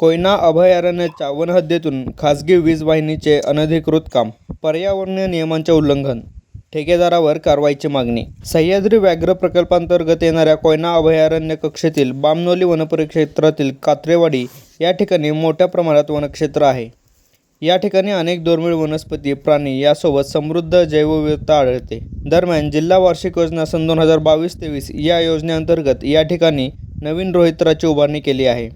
कोयना अभयारण्याच्या वनहद्दीतून खासगी वीज वाहिनीचे अनधिकृत काम पर्यावरणीय नियमांचे उल्लंघन ठेकेदारावर कारवाईची मागणी. सह्याद्री व्याघ्र प्रकल्पांतर्गत येणाऱ्या कोयना अभयारण्य कक्षेतील बामनोली वनपरिक्षेत्रातील कात्रेवाडी या ठिकाणी मोठ्या प्रमाणात वनक्षेत्र आहे. या ठिकाणी अनेक दुर्मिळ वनस्पती प्राणी यासोबत समृद्ध जैवविविधता आढळते. दरम्यान जिल्हा वार्षिक योजना सन दोन हजार बावीस तेवीस या योजनेअंतर्गत या ठिकाणी नवीन रोहित्राची उभारणी केली आहे.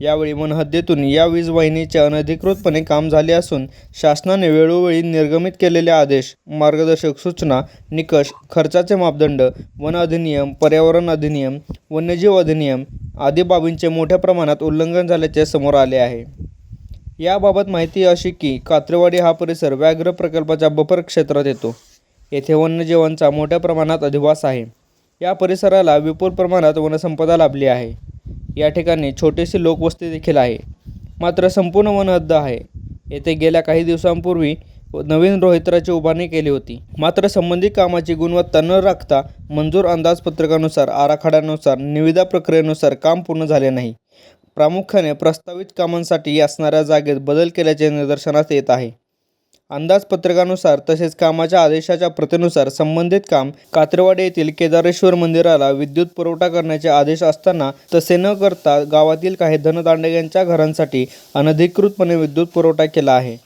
यावेळी वनहद्दीतून या वीज वाहिनीचे अनधिकृतपणे काम झाले असून शासनाने वेळोवेळी निर्गमित केलेले आदेश मार्गदर्शक सूचना निकष खर्चाचे मापदंड वन अधिनियम पर्यावरण अधिनियम वन्यजीव अधिनियम आदी बाबींचे मोठ्या प्रमाणात उल्लंघन झाल्याचे समोर आले आहे. याबाबत माहिती अशी की कात्रेवाडी हा परिसर व्याघ्र प्रकल्पाच्या बफर क्षेत्रात येतो. येथे वन्यजीवांचा मोठ्या प्रमाणात अधिवास आहे. या परिसराला विपुल प्रमाणात वनसंपदा लाभली आहे. या ठिकाणी छोटीशी लोकवस्ती देखील आहे. मात्र संपूर्ण वनहद्द आहे. येथे गेल्या काही दिवसांपूर्वी नवीन रोहित्राची उभारणी केली होती. मात्र संबंधित कामाची गुणवत्ता न राखता मंजूर अंदाजपत्रकानुसार आराखड्यानुसार निविदा प्रक्रियेनुसार काम पूर्ण झाले नाही. प्रामुख्याने प्रस्तावित कामांसाठी असणाऱ्या जागेत बदल केल्याचे निदर्शनास येत आहे. अंदाजपत्रकानुसार तसेच कामाच्या आदेशाच्या प्रतीनुसार संबंधित काम कात्रवाडी येथील केदारेश्वर मंदिराला विद्युत पुरवठा करण्याचे आदेश असताना तसे न करता गावातील काही धनदांडग्यांच्या घरांसाठी अनधिकृतपणे विद्युत पुरवठा केला आहे.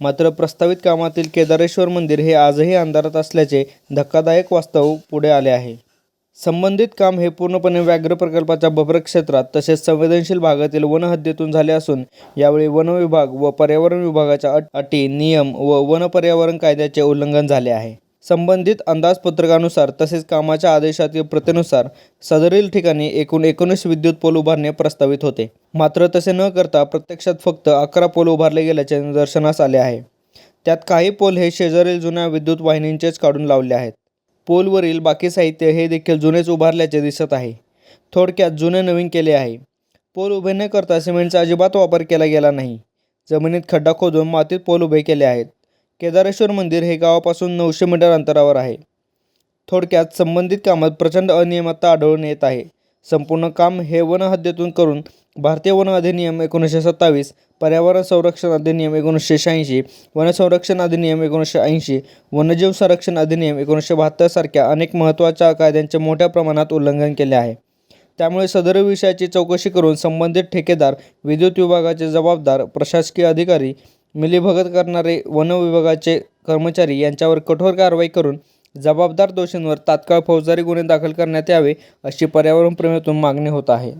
मात्र प्रस्तावित कामातील केदारेश्वर मंदिर हे आजही अंधारात असल्याचे धक्कादायक वास्तव पुढे आले आहे. संबंधित काम हे पूर्णपणे व्याघ्र प्रकल्पाच्या बफर क्षेत्रात तसेच संवेदनशील भागातील वनहद्दीतून झाले असून यावेळी वन विभाग व पर्यावरण विभागाच्या अट अटी नियम व वन पर्यावरण कायद्याचे उल्लंघन झाले आहे. संबंधित अंदाजपत्रकानुसार तसेच कामाच्या आदेशातील प्रतेनुसार सदरील ठिकाणी एकूण एकोणीस विद्युत पोल उभारणे प्रस्तावित होते. मात्र तसे न करता प्रत्यक्षात फक्त अकरा पोल उभारले गेल्याचे निदर्शनास आले आहे. त्यात काही पोल हे शेजारील जुन्या विद्युत वाहिनींचेच काढून लावले आहेत. पोलवरील बाकी साहित्य हे देखील जुनेच उभारल्याचे दिसत आहे. थोडक्यात जुने नवीन केले आहे. पोल उभे न करता सिमेंटचा अजिबात वापर केला गेला नाही. जमिनीत खड्डा खोदून मातीत पोल उभे केले आहेत. केदारेश्वर मंदिर हे गावापासून नऊशे मीटर अंतरावर आहे. थोडक्यात संबंधित कामात प्रचंड अनियमितता आढळून येत आहे. संपूर्ण काम हे वन हद्दीतून करून भारतीय वन अधिनियम एकोणीसशे सत्तावीस पर्यावरण संरक्षण अधिनियम एकोणीसशे शहाऐंशी वन संरक्षण अधिनियम एकोणीसशे ऐंशी वन्यजीव संरक्षण अधिनियम एकोणीसशे बहात्तरसारख्या अनेक महत्त्वाच्या कायद्यांचे मोठ्या प्रमाणात उल्लंघन केले आहे. त्यामुळे सदर विषयाची चौकशी करून संबंधित ठेकेदार विद्युत विभागाचे जबाबदार प्रशासकीय अधिकारी मिलीभगत करणारे वन विभागाचे कर्मचारी यांच्यावर कठोर कारवाई करून जबाबदार दोषींवर तात्काळ फौजदारी गुन्हे दाखल करण्यात यावे अशी पर्यावरणप्रेमीतून मागणी होत आहे.